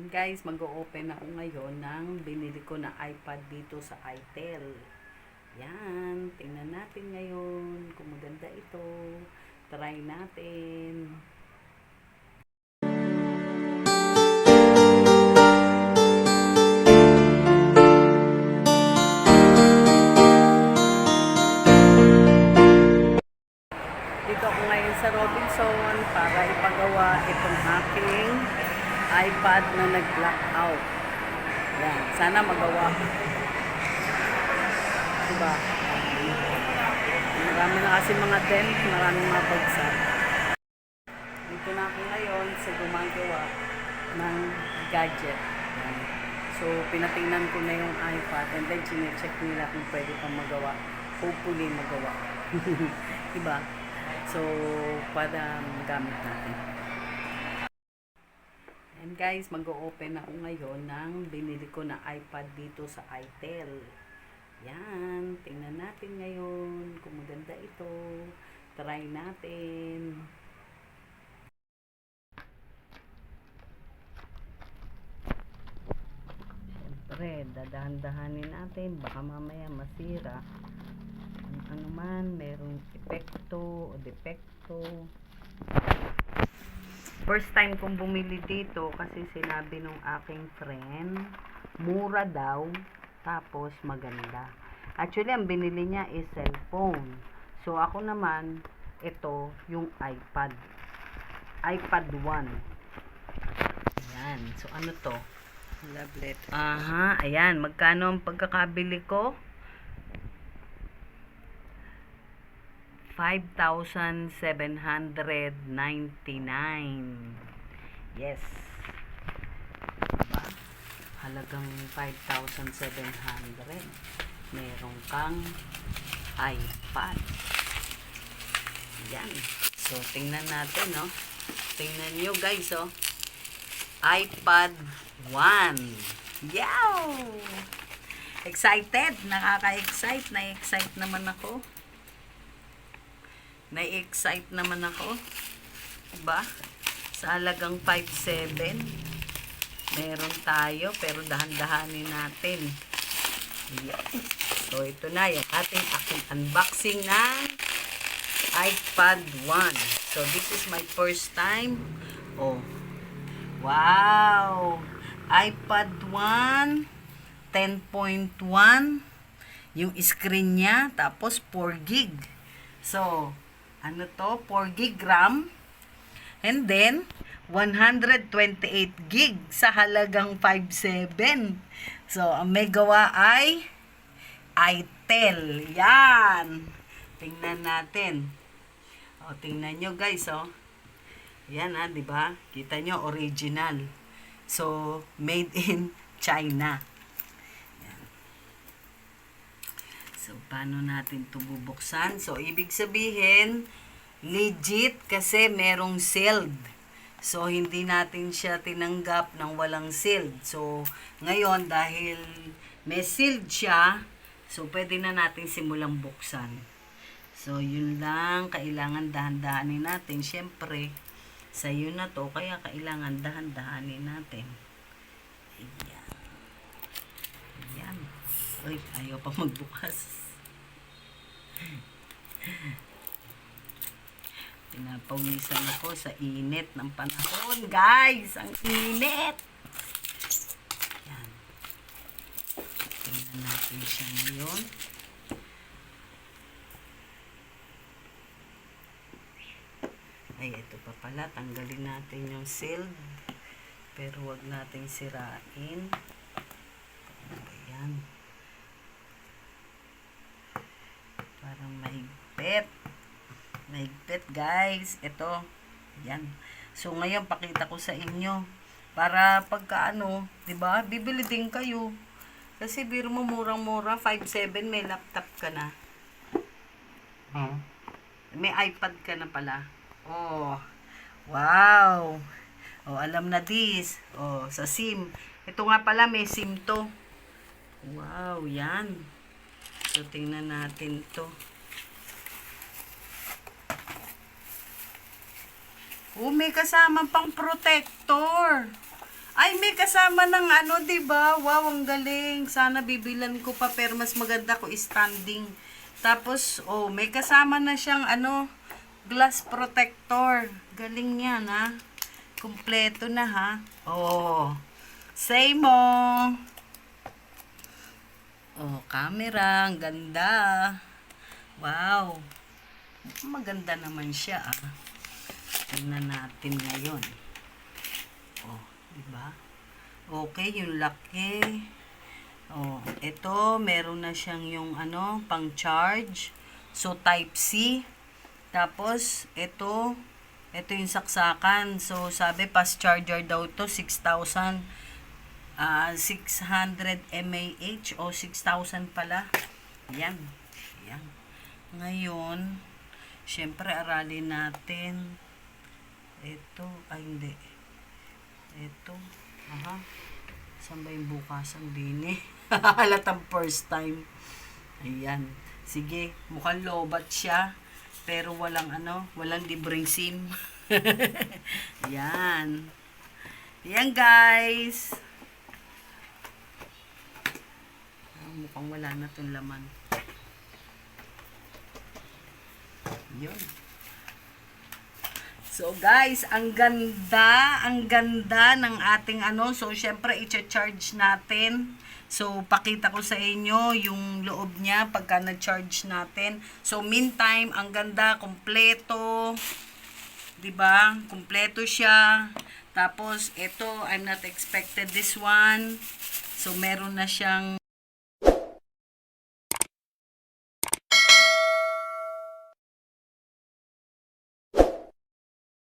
And guys, mag-open ako ngayon ng binili ko na iPad dito sa iTel. Yan, tingnan natin ngayon kung maganda ito. Try natin. Dito ako ngayon sa Robinson para ipagawa itong aking iPad na nag-blackout. Yan. Sana magawa. Diba? Marami na kasi mga dent, maraming mga bagsak. Dito na ako ngayon sa gumagawa ng gadget. So, pinatingnan ko na yung iPad and then chinecheck nila kung pwede pang magawa. Hopefully magawa. diba? So, para gamit natin. Guys, mag-open ako ngayon ng binili ko na iPad dito sa iTel. Yan, tingnan natin ngayon kung maganda ito. Try natin. Siyempre, dadahan-dahanin natin. Baka mamaya masira. Ano, ano man, merong epekto o depekto. First time kong bumili dito kasi sinabi nung aking friend, mura daw, tapos maganda. Actually, ang binili niya is cellphone. So, ako naman, ito, yung iPad. iPad 1. Ayan. So, ano to? Tablet. Aha, ayan. Magkano ang pagkakabili ko? 5,799. Yes. Diba? Halagang 5,700. Meron kang iPad. Yan. So, tingnan natin, no? Tingnan nyo, guys, oh iPad 1. Yow! Excited! Nakaka-excite. Na-excite naman ako. Na-excite naman ako. Diba? Sa halagang 5.7. Meron tayo, pero dahan-dahanin natin. So, ito na yung ating aking unboxing ng iPad 1. So, this is my first time. Oh, Wow! iPad 1, 10.1, yung screen niya, tapos 4 gig. So, ano to? 4 gig RAM. And then, 128 gig sa halagang 5.7. So, ang may gawa ay iTel. Yan! Tingnan natin. O, tingnan nyo guys, oh. Yan ah, di ba? Kita nyo, original. So, made in China. Yan. So, paano natin ito bubuksan? So, ibig sabihin, legit kasi merong sealed. So, hindi natin siya tinanggap ng walang sealed. So, ngayon, dahil may sealed siya, so, pwede na natin simulang buksan. So, yun lang. Kailangan dahan-dahanin natin. Siyempre, sa iyo na to, kaya kailangan dahan-dahanin natin. Ayan. Uy, ayaw pa magbukas. Pinapawisan ako sa init ng panahon, guys! Ang init! Ayan. Tingnan natin siya ngayon. Ay, ito pa pala. Tanggalin natin yung sealed. Pero wag nating sirain. Ano ba yan? Parang mahigpit. Mahigpit, guys. Ito. Yan. So, ngayon, pakita ko sa inyo. Para pagka ano, di ba bibili din kayo. Kasi biro mo murang-mura, 5.7, may laptop ka na. Hmm. May iPad ka na pala. Oh. Wow. Oh, alam na this. Oh, sa SIM. Ito nga pala may SIM to. Wow, yan. So, tingnan natin to. Oh, may kasama pang protector. Ay, Ay, may kasama ng ano, ba? Wow, ang galing. Sana bibilan ko pa pero mas maganda ko standing. Tapos, oh, may kasama na siyang ano, glass protector. Galing 'yan, ha. Kumpleto na, ha. Oh. Say mo. Oh, camera, ang ganda. Wow. Maganda naman siya, ah. Tingnan natin ngayon. Oh, di ba? Okay, yung laki. Oh, ito, meron na siyang yung ano, pang charge. So, type C. Tapos, ito, ito yung saksakan. So, sabi, fast charger daw to 6,000 ah 600 mAh o 6,000 pala. Yan. Yan. Ngayon, syempre, aralin natin. Ito, ay hindi. Ito. Aha. Saan ba yung bukasan din eh? Halatang first time. Ayan. Sige, mukhang lobat siya. Pero walang ano, walang libreng SIM. Ayan. Ayan guys. Ah, mukhang wala na tong laman. Yun. So guys, ang ganda, ang ganda ng ating ano. So syempre i-charge natin. So pakita ko sa inyo yung loob niya pagka na-charge natin. So meantime, ang ganda, kompleto. 'Di ba? Kompleto siya. Tapos ito, I'm not expected this one. So meron na siyang